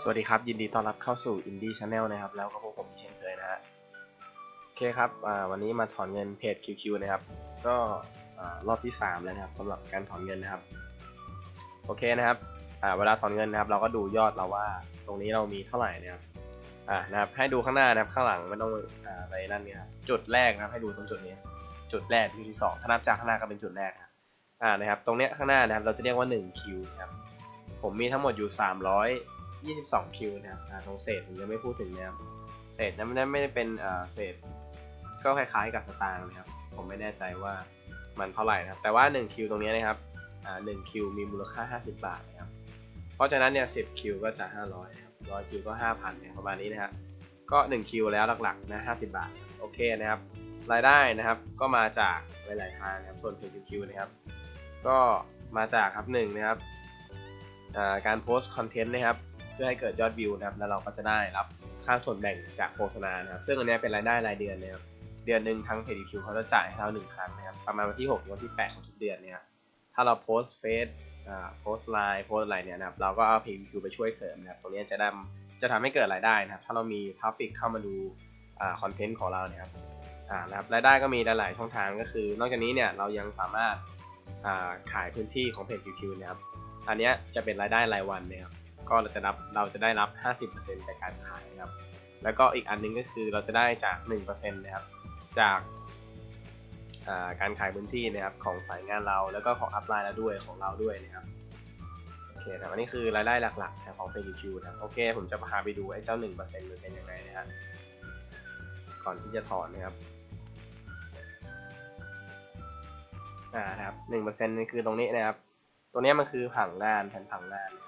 สวัสดีครับ ยินดีต้อนรับเข้าสู่ Indie Channel นะครับ แล้วก็พวกผมอีเช่นเคยนะฮะโอเคครับวันนี้มาถอนเงินเพจ QQ นะครับ ก็รอบที่ 3 แล้วนะครับสำหรับการถอนเงินนะครับ โอเคนะครับเวลาถอนเงินนะครับ เราก็ดูยอดเราว่าตรงนี้เรามีเท่าไหร่นะครับอ่านะครับให้ดูข้างหน้านะครับข้างหลังไม่ต้องอะไรนั่นเนี่ยจุดแรกนะครับให้ดูตรงจุดนี้ จุดแรกจุดที่สองถ้านับจากข้างหน้าก็เป็นจุดแรกนะครับอ่านะครับ ตรงเนี้ยข้างหน้านะครับเราจะเรียกว่า1คิวนะครับผมมีทั้งหมดอยู่ 22 คิวนะครับตรงเศษผมยังไม่พูดถึงนะครับเศษนั้นไม่ได้เป็นเศษก็คล้ายๆกับสตางค์นะครับ ผมไม่แน่ใจว่ามันเท่าไหร่นะครับ แต่ว่า 1 คิวตรงนี้นะครับอ่า1คิวมีมูลค่า 50 บาทนะครับ เพราะฉะนั้นเนี่ย10คิวก็จะ 500นะครับ100คิวก็ 5,000เนี่ยประมาณนี้นะครับก็1คิวแล้วหลักๆนะ50 บาท โอเคนะครับ รายได้นะครับก็มาจากหลายๆทางนะครับส่วน PQQ นะครับ ก็มาจากครับหนึ่งนะครับการโพสต์คอนเทนต์นะครับ พื่อให้เกิดยอดวิวนะครับแล้วเราก็จะได้รับค่าส่วนแบ่งจากโฆษณานะครับซึ่งอันนี้เป็นรายได้รายเดือนนะครับเดือนหนึ่งทั้ง PQQ เขาจะจ่ายให้เราหนึ่งครั้งนะครับประมาณวันที่6ถึงวันที่ 8 ของทุกเดือนเนี่ยถ้าเราโพสเฟซอ่าโพสไลน์โพสอะไรเนี่ยนะครับเราก็เอา PQQ ไปช่วยเสริมนะครับตรงนี้จะทำจะทำให้เกิดรายได้นะครับถ้าเรามีทราฟฟิกเข้ามาดูอ่าคอนเทนต์ของเราเนี่ยครับอ่านะครับรายได้ก็มีหลาย ๆ ช่องทางก็คือ นอกจากนี้เนี่ยเรายังสามารถอ่าขายพื้นที่ของเพจ QQ นะครับ อันนี้จะเป็นรายได้รายวันนะครับ ก็เราจะรับเราจะได้รับ 50%จากการขายนะครับ แล้วก็อีกอันหนึงก็คือเราจะได้จาก 1%นะครับ จากาการขายพื้นที่นะครับของสายงานเราแล้วก็ของอัพไลน์เราด้วยของเราด้วยนะครับโอเคนะอันนี้คือรายได้หลักๆของเพจ QQ นะครับโอเค ผมจะพาไปดูไอ้เจ้า 1%มันเป็นยังไงนะครับก่อนที่จะถอนนะครับอ่านะครับหนึ่งเปอร์เซ็นต์นี่คือตรงนี้นะครับ ตัวนี้มันคือผังงานแผนผังงานนะค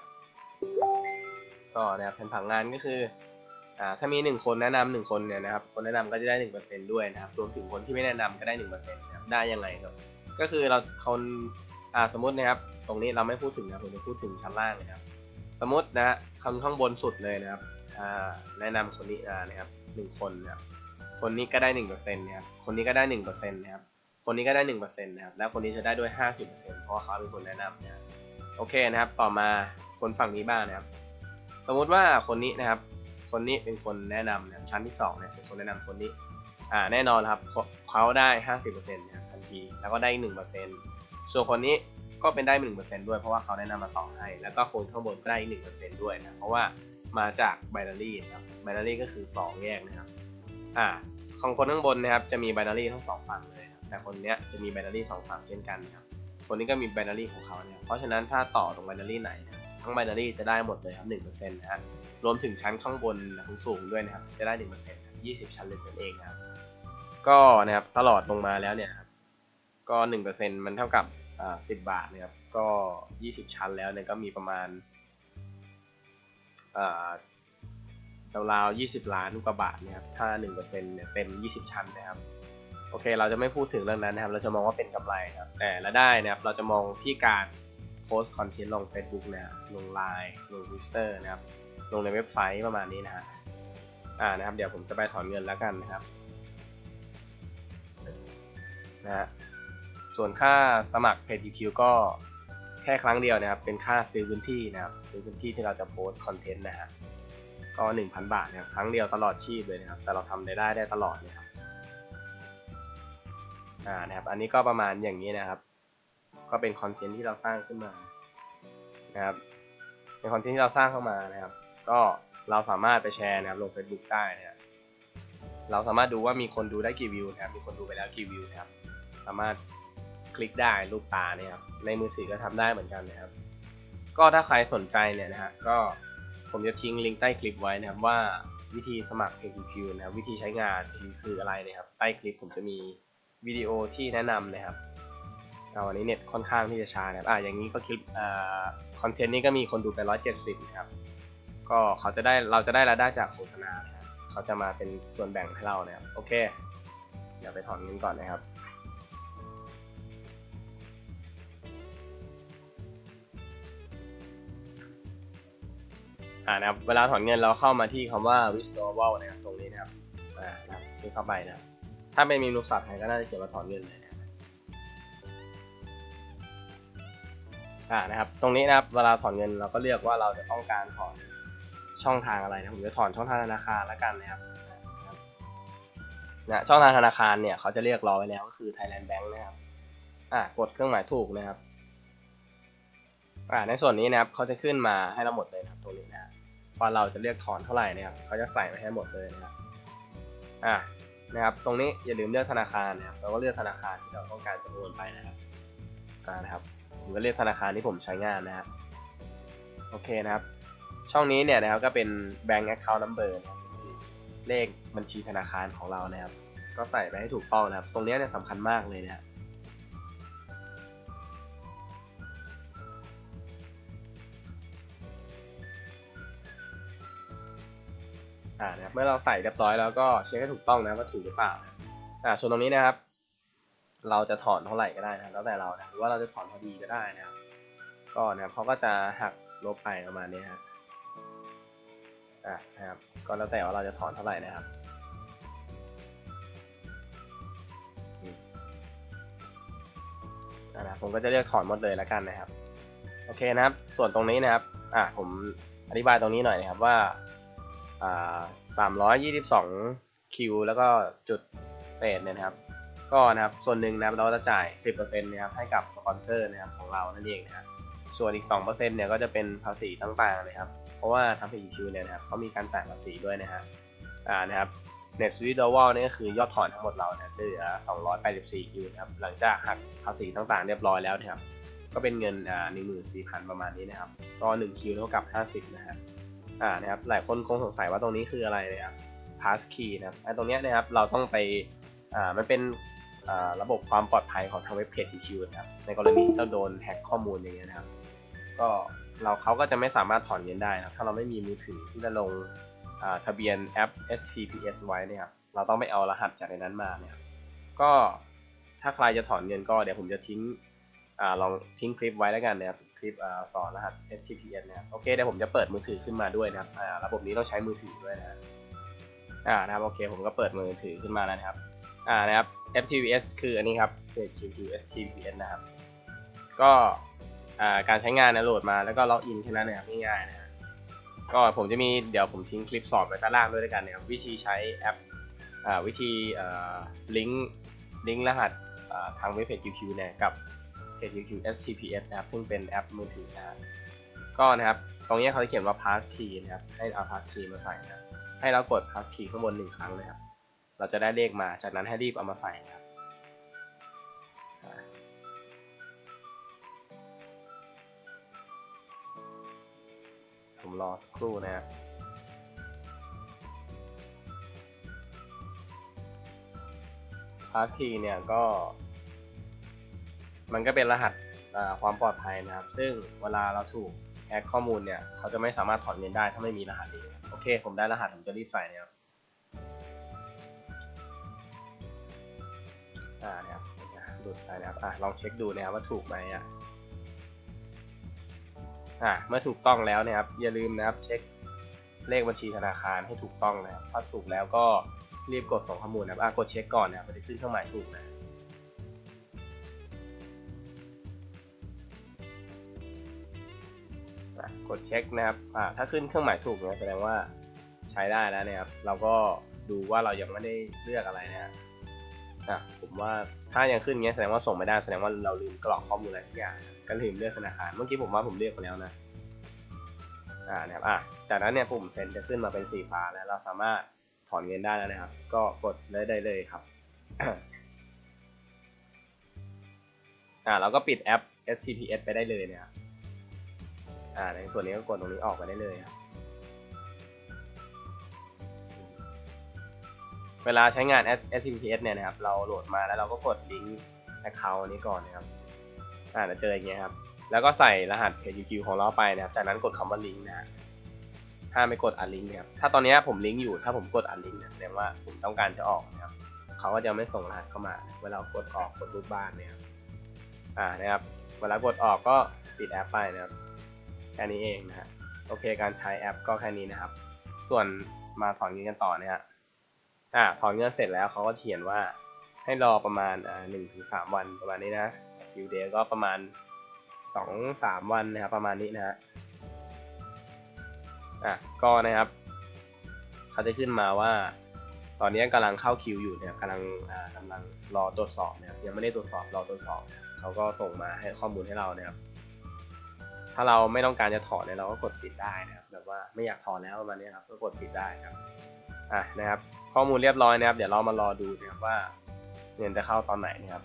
รับ ก็นะครับแผนผังงานก็คืออ่าถ้ามีหนึ่งคนแนะนำหนึ่งคนเนี่ยนะครับคนแนะนำก็จะได้หนึ่งเปอร์เซ็นด้วยนะครับรวมถึงคนที่ไม่แนะนำก็ได้หนึ่งเปอร์เซ็นนะครับได้ยังไงครับก็คือเราคนอ่าสมมตินะครับ ตรงนี้เราไม่พูดถึงนะผมจะพูดถึงชั้นล่างนะครับ สมมตินะฮะคำข้างบนสุดเลยนะครับอ่าแนะนำคนนี้อ่านะครับหนึ่งคนนะครับคนนี้ก็ได้หนึ่งเปอร์เซ็นต์นะครับ คนนี้ก็ได้หนึ่งเปอร์เซ็นต์นะครับ คนนี้ก็ได้หนึ่งเปอร์เซ็นต์นะครับ แล้วคนนี้จะได้ด้วยห้าสิบเปอร์เซ็นต์เพราะว่าเขาเป็นคนแนะนำนะครับโอเคนะครับ ต่อมา คนฝั่งนี้บ้างนะครับ สมมุติว่าคนนี้นะครับ คนนี้เป็นคนแนะนำนะครับชั้นที่สองเนี่ยเป็นคนแนะนำคนนี้ อ่าแน่นอนครับเขาได้ห้าสิบเปอร์เซ็นต์นะครับทันที แล้วก็ได้หนึ่งเปอร์เซ็นต์ส่วนคนนี้ก็เป็นได้หนึ่งเปอร์เซ็นต์ด้วยเพราะว่าเขาแนะนำมาต่อให้ แล้วก็คนข้างบนก็ได้หนึ่งเปอร์เซ็นต์ด้วยนะเพราะว่ามาจากไบนารีนะครับไบนารีก็คือสองแยกนะครับอ่าของคนข้างบนนะครับจะมีไบนารีทั้งสองฝั่งเลยนะแต่คนเนี้ยจะมีไบนารีสองฝั่งเช่นกันนะครับคนนี้ก็มีไบนารีของเขาเนี่ยเพราะฉะนั้นถ้าต่อตรงไบนารีไหนนะ ทั้งไบนารีจะได้หมดเลยครับหนึ่งเปอร์เซ็นต์นะฮะรวมถึงชั้นข้างบนทั้งสูงด้วยนะครับจะได้หนึ่งเปอร์เซ็นต์ยี่สิบชั้นเลยนั่นเองนะครับก็นะครับตลอดลงมาแล้วเนี่ยครับก็หนึ่งเปอร์เซ็นต์มันเท่ากับอ่าสิบบาทนะครับก็ยี่สิบชั้นแล้วเนี่ยก็มีประมาณอ่าราวๆยี่สิบล้านกว่าบาทนะครับถ้าหนึ่งเปอร์เซ็นต์เนี่ยเต็มยี่สิบชั้นนะครับโอเค เราจะไม่พูดถึงเรื่องนั้นนะครับ เราจะมองว่าเป็นกำไรครับแต่ละได้นะครับ เราจะมองที่การ พสต์คอนเทนต์ลง Facebook นะลง Line ลง Twitter นะครับ ลงในเว็บไซต์ประมาณนี้นะฮะอ่านะครับ เดี๋ยวผมจะไปถอนเงินแล้วกันนะครับนะฮะส่วนค่าสมัครเพจ EQ ก็แค่ครั้งเดียวนะครับ เป็นค่าซื้อพื้นที่นะครับ ซื้อพื้นที่ที่เราจะโพสต์คอนเทนต์นะฮะก็ 1,000 บาทนะครับ ครั้งเดียวตลอดชีพเลยนะครับ แต่เราทำได้ได้ได้ตลอดนะครับอ่านะครับ อันนี้ก็ประมาณอย่างนี้นะครับ ก็เป็นคอนเทนต์ที่เราสร้างขึ้นมานะครับเป็นคอนเทนต์ที่เราสร้างเข้ามานะครับ ก็เราสามารถไปแชร์นะครับลง Facebook ได้นะครับเราสามารถดูว่ามีคนดูได้กี่วิวนะครับ มีคนดูไปแล้วกี่วิวนะครับ สามารถคลิกได้รูปตาเนี่ยครับในมือถือก็ทำได้เหมือนกันนะครับ ก็ถ้าใครสนใจเนี่ยนะฮะก็ผมจะทิ้งลิงก์ใต้คลิปไว้นะครับว่าวิธีสมัคร PQQ นะครับวิธีใช้งานคืออะไรนะครับ ใต้คลิปผมจะมีวิดีโอที่แนะนำนะครับ เอาวันนี้เน็ตค่อนข้างที่จะช้านะครับอ่าอย่างนี้ก็คลิปอ่าคอนเทนต์นี้ก็มีคนดูไป 170นะครับก็เขาจะได้เราจะได้รายได้จากโฆษณานะครับเขาจะมาเป็นส่วนแบ่งให้เรานะครับโอเค เดี๋ยวไปถอนเงินก่อนนะครับอ่านะครับเวลาถอนเงินเราเข้ามาที่คำว่า withdrawal นะครับตรงนี้นะครับอ่านะครับคลิกเข้าไปนะครับถ้าเป็นเมนูสับไทยก็น่าจะเขียนว่าถอนเงินเลย อ่านะครับ ตรงนี้นะครับเวลาถอนเงินเราก็เลือกว่าเราจะต้องการถอนช่องทางอะไรนะผมจะถอนช่องทางธนาคารล้วกันนะครับนะช่องทางธนาคารเนี่ยเขาจะเรียกรอไว้แล้วก็คือ Thailand Bank นะครับอ่ากดเครื่องหมายถูกนะครับอ่าในส่วนนี้นะครับเขาจะขึ้นมาให้เราหมดเลยนะครับตรงนี้นะว่าเราจะเรียกถอนเท่าไหร่นะครับเขาจะใส่มาให้หมดเลยนะครับอ่านะครับ ตรงนี้อย่าลืมเลือกธนาคารนะครับเราก็เลือกธนาคารที่เราต้องการจะโอนไปนะครับอ่านะครับ ผมก็เลือกธนาคารที่ผมใช้งานนะครับโอเคนะครับ ช่องนี้เนี่ยนะครับก็เป็น bank account number นะครับคือเลขบัญชีธนาคารของเรานะครับ ก็ใส่ไปให้ถูกต้องนะครับ ตรงนี้เนี่ยสำคัญมากเลยนะครับอ่านะครับเมื่อเราใส่เรียบร้อยแล้วก็เช็คให้ถูกต้องนะว่าถูกหรือเปล่านะอ่าส่วนตรงนี้นะครับ เราจะถอนเท่าไหร่ก็ได้นะแล้วแต่เรานะหรือว่าเราจะถอนพอดีก็ได้นะครับก็นะครับเขาก็จะหักลบไปประมาณนี้ฮะอ่านะครับก็แล้วแต่ว่าเราจะถอนเท่าไหร่นะครับอืมอ่านะผมก็จะเลือกถอนหมดเลยแล้วกันนะครับ โอเคนะครับ ส่วนตรงนี้นะครับ อ่าผมอธิบายตรงนี้หน่อยนะครับว่าอ่าสามร้อยยี่สิบสองคิวแล้วก็จุดเศษเนี่ยนะครับ ก็นะครับส่วนหนึ่งนะครับเราจะจ่าย 10%นะครับให้กับสปอนเซอร์นะครับของเรานั่นเองนะครับส่วนอีก 2%เนี่ยก็จะเป็นภาษีต่างๆนะครับ เพราะว่าทางเพจคิวเนี่ยนะครับเขามีการจ่ายภาษีด้วยนะฮะอ่านะครับ Net Sweet d o w a l นี่ก็คือยอดถอนทั้งหมดเราเนี่ยจะเหลือ 284 คิวนะครับหลังจากหักภาษีต่างๆ เรียบร้อยแล้วนะครับก็เป็นเงินอ่า14,000 ประมาณนี้นะครับก็1คิวเท่ากับ 50 นะฮะอ่านะครับหลายคนคงสงสัยว่าตรงนี้คืออะไรนะครับ pass key นะครับไอ้ตรงเนี้ยนะครับเราต้องไปอ่ามันเป็น ระบบความปลอดภัยของทางเว็บเพจ QQ นะครับในกรณีที่เราโดนแฮ็กข้อมูลอย่างเงี้ยนะครับ ก็เราเขาก็จะไม่สามารถถอนเงินได้นะครับถ้าเราไม่มีมือถือที่จะลงทะเบียนแอป STPS ไว้เนี่ยครับเราต้องไปเอารหัสจากในนั้นมาเนี่ยก็ถ้าใครจะถอนเงินก็เดี๋ยวผมจะทิ้งอลองทิ้งคลิปไว้แล้วกันนะครับคลิปสอนรหัส STPS นะครับโอเคเดี๋ยวผมจะเปิดมือถือขึ้นมาด้วยนะครับระบบนี้ต้องใช้มือถือด้วยนะอ่านะครับโอเคผมก็เปิดมือถือขึ้นมาแล้วนะครับอ่านะครับ FTPS คืออันนี้ครับคือ QQ STPS นะครับ ก็การใช้งานนะโหลดมาแล้วก็ล็อกอินแค่นั้นนะครับง่ายๆนะก็ผมจะมีเดี๋ยวผมทิ้งคลิปสอนไว้ด้านล่างด้วยด้วยกันนะครับวิธีใช้แอปอวิธีลิงก์ลิงก์รหัสทางเว็บเพจ QQ เนี่ยกับเพจ QQ STPS นะครับซึ่งเป็นแอปมือถือนะก็นะครับตรงนี้เขาจะเขียนว่า pass key นะครับให้เอา pass key มาใส่นะให้เรากด pass key ข้างบนหนึ่งครั้งนะครับ เราจะได้เลขมา จากนั้นให้รีบเอามาใส่ครับผมรอสักครู่นะฮะพาร์ทีเนี่ยก็ มันก็เป็นรหัสความปลอดภัยนะครับ ซึ่งเวลาเราถูกแฮกข้อมูลเนี่ย เขาจะไม่สามารถถอนเงินได้ถ้าไม่มีรหัสนี้ โอเค ผมได้รหัส ผมจะรีบใส่นะครับ อ่าเนี่ยครับหลุดไปนะครับอ่าลองเช็คดูนะครับว่าถูกไหมอะอ่าเมื่อถูกต้องแล้วเนะครับ อย่าลืมนะครับเช็คเลขบัญชีธนาคารให้ถูกต้องนะครับถ้าถูกแล้วก็รีบกดส่งข้อมูลนะครับอะกดเช็คก่อนนะครับมันจะขึ้นเครื่องหมายถูกนะกดเช็คนะครับอ่าถ้าขึ้นเครื่องหมายถูกเนี่ยแสดงว่าใช้ได้แล้วนะครับ เราก็ดูว่าเรายังไม่ได้เลือกอะไรนะฮะ อะผมว่าถ้ายังขึ้นเงี้ยแสดงว่าส่งไม่ได้แสดงว่าเราลืมกรอกข้อมูลอะไรทุกอย่างก็ลืมเลือกธนาคารเมื่อกี้ผมว่าผมเลือกไปแล้วนะอ่านะครับอะจากนั้นเนี่ยปุ่มเซ็นจะขึ้นมาเป็นสีฟ้าแล้วเราสามารถถอนเงินได้แล้วนะครับ ก็กดเลยได้เลยครับอ่าเราก็ปิดแอป SCPS ไปได้เลยเนะครับอ่าในส่วนนี้ก็กดตรงนี้ออกไปได้เลยครับ เวลาใช้งาน SCPS เนี่ยนะครับ เราโหลดมาแล้วเราก็กดลิงก์ account นี้ก่อนนะครับอ่าจะเจออย่างเงี้ยครับ แล้วก็ใส่รหัส PQQ ของเราไปนะครับ จากนั้นกดคำว่าลิงก์นะฮะห้าไม่กดอันลิงก์นะครับ ถ้าตอนนี้ผมลิงก์อยู่ ถ้าผมกดอันลิงก์เนี่ยแสดงว่าผมต้องการจะออกนะครับ เขาก็จะไม่ส่งรหัสเข้ามา เวลากดออกกดรูปบ้านเนี่ยครับอ่านะครับ เวลากดออกก็ปิดแอปไปนะครับแค่นี้เองนะฮะ โอเค การใช้แอปก็แค่นี้นะครับ ส่วนมาถอนเงินกันต่อเนี่ยฮะ อ่าถอนเงินเสร็จแล้วเขาก็เขียนว่าให้รอประมาณอ่าหนึ่งถึงสามวันประมาณนี้นะคิวเดย์ก็ประมาณสองสามวันนะครับประมาณนี้นะฮะอะก็นะครับเขาจะขึ้นมาว่า ตอนนี้กำลังเข้าคิวอยู่เนี่ยกำลังอ่ากำลังรอตรวจสอบนะครับยังไม่ได้ตรวจสอบรอตรวจสอบนะครับเขาก็ส่งมาให้ข้อมูลให้เรานะครับ ถ้าเราไม่ต้องการจะถอนเนี่ยเราก็กดปิดได้นะครับแบบว่าไม่อยากถอนแล้วประมาณนี้ครับก็กดปิดได้ครับ อะนะครับ ข้อมูลเรียบร้อยนะครับ เดี๋ยวเรามารอดูนะครับว่าเงินจะเข้าตอนไหนนะครับ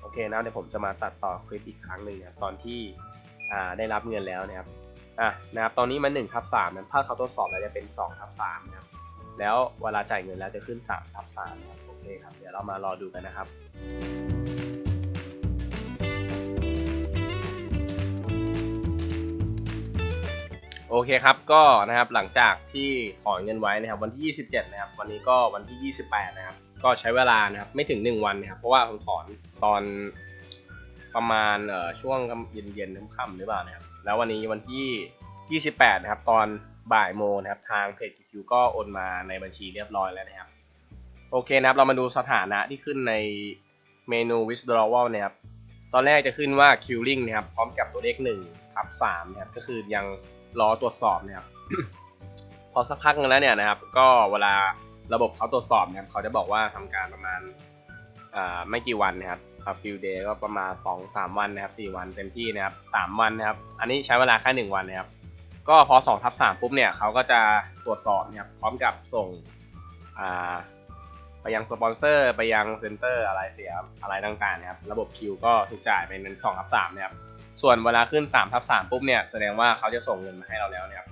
โอเคนะเดี๋ยวผมจะมาตัดต่อคลิปอีกครั้งหนึ่งนะตอนที่อ่าได้รับเงินแล้วนะครับอะนะครับตอนนี้มัน1ทับ3นะถ้าเขาทดสอบแล้วจะเป็น2ทับ3นะครับแล้วเวลาจ่ายเงินแล้วจะขึ้น3ทับ3นะครับโอเคครับ เดี๋ยวเรามารอดูกันนะครับโอเคครับ ก็นะครับหลังจากที่ถอนเงินไว้นะครับวันที่ 27 นะครับ วันนี้ก็วันที่ 28 นะครับ ก็ใช้เวลานะครับไม่ถึง 1 วันนะครับ เพราะว่าผมถอนตอนประมาณเอ่อช่วงเย็นๆค่ำๆหรือเปล่านะครับ แล้ววันนี้วันที่ 28 นะครับ ตอนบ่ายโมงนะครับ ทางเพจคิวก็โอนมาในบัญชีเรียบร้อยแล้วนะครับ โอเคนะครับ เรามาดูสถานะที่ขึ้นในเมนู withdrawal นะครับ ตอนแรกจะขึ้นว่า queuing นะครับ พร้อมกับตัวเลข1ทับ3นะครับ ก็คือยัง รอตรวจสอบเนะครับพอสักพักนึงแล้วเนี่ยนะครับ ก็เวลาระบบเขาตรวจสอบเนะครับเขาจะบอกว่าทำการประมาณไม่กี่วันนะครับ a few day ก็ประมาณ2 3วันนะครับ4วันเต็มที่นะครับ3วันนะครับ อันนี้ใช้เวลาแค่1วันนะครับ ก็พอ2ทับ3ปุ๊บเนี่ยเขาก็จะตรวจสอบนะครับพร้อมกับส่งไปยังสปอนเซอร์ ไปยังเซ็นเตอร์อะไรเสียอะไรต่างๆนะครับ ระบบคิวก็ถูกจ่ายเป็น2ทับ3นะครับ ส่วนเวลาขึ้น3ทับ3ปุ๊บเนี่ยแสดงว่าเขาจะส่งเงินมาให้เราแล้วนะครับ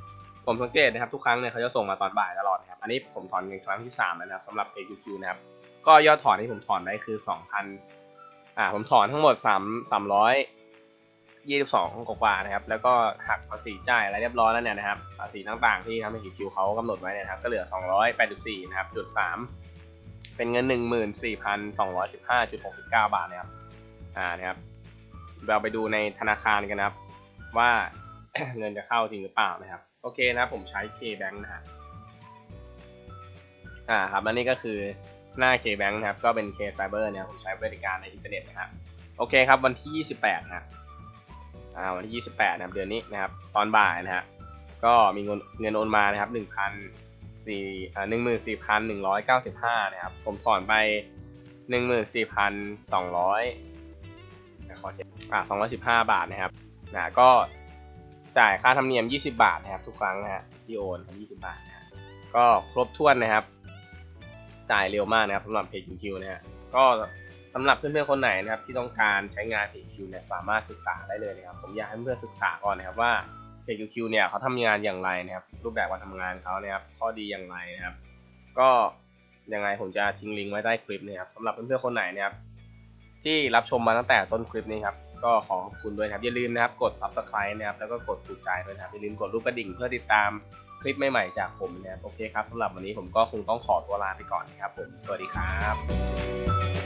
ผมสังเกตนะครับทุกครั้งเนี่ยเขาจะส่งมาตอนบ่ายตลอดนะครับอันนี้ผมถอนเงินครั้งที่3แล้วนะครับสำหรับ AQQ นะครับก็ยอดถอนที่ผมถอนได้คือ 2,000อ่าผมถอนทั้งหมด 3 322กว่าๆนะครับแล้วก็หักภาษีจ่ายอะไรเรียบร้อยแล้วเนี่ยนะครับภาษีต่างๆที่ทาง AQQ เขากำหนดไว้นยนะครับก็เหลือ 284นะครับจุด3เป็นเงิน 14,215.69 บาทนะครับอ่านะครับ เราไปดูในธนาคารกันนะครับ ว่าเงินจะเข้าจริงหรือเปล่านะครับ โอเคนะผมใช้ KBank นะครับอ่าครับและนี่ก็คือหน้า KBank นะครับ ก็เป็น K-Cyber เนี่ยผมใช้บริการในอินเทอร์เน็ตนะครับโอเคครับวันที่ 28นะอ่าวันที่ 28 นะครับ เดือนนี้นะครับ ตอนบ่ายนะครับก็มีเงินเงินโอนมานะครับ1,000 4อ่า14,195 นะครับ ผมถอนไป 14,200 ขอเช็คอ่าสองร้อยสิบห้าบาทนะครับนะก็จ่ายค่าธรรมเนียมยี่สิบาทนะครับ ทุกครั้งนะฮะที่โอนยี่สิบาทนะฮะก็ครบถ้วนนะครับ จ่ายเร็วมากนะครับสำหรับเพจคิวนะฮะก็สำหรับเพื่อนๆคนไหนนะครับที่ต้องการใช้งานเพจคิวเนี่ยสามารถศึกษาได้เลยนะครับ ผมอยากให้เพื่อนศึกษาก่อนนะครับว่าเพจคิวเนี่ยเขาทำงานอย่างไรนะครับ รูปแบบการทำงานเขานะครับ ข้อดีอย่างไรนะครับ ก็ยังไงผมจะทิ้งลิงก์ไว้ใต้คลิปนะครับสำหรับเพื่อนๆคนไหนนะครับ ที่รับชมมาตั้งแต่ต้นคลิปนี้ครับ ก็ขอขอบคุณด้วยครับอย่าลืมนะครับกด subscribe นะครับแล้วก็กดถูกใจด้วยนะครับอย่าลืมกดรูปกระดิ่งเพื่อติดตามคลิปใหม่ๆจากผมนะครับโอเคครับสำหรับวันนี้ผมก็คงต้องขอตัวลาไปก่อนนะครับผมสวัสดีครับ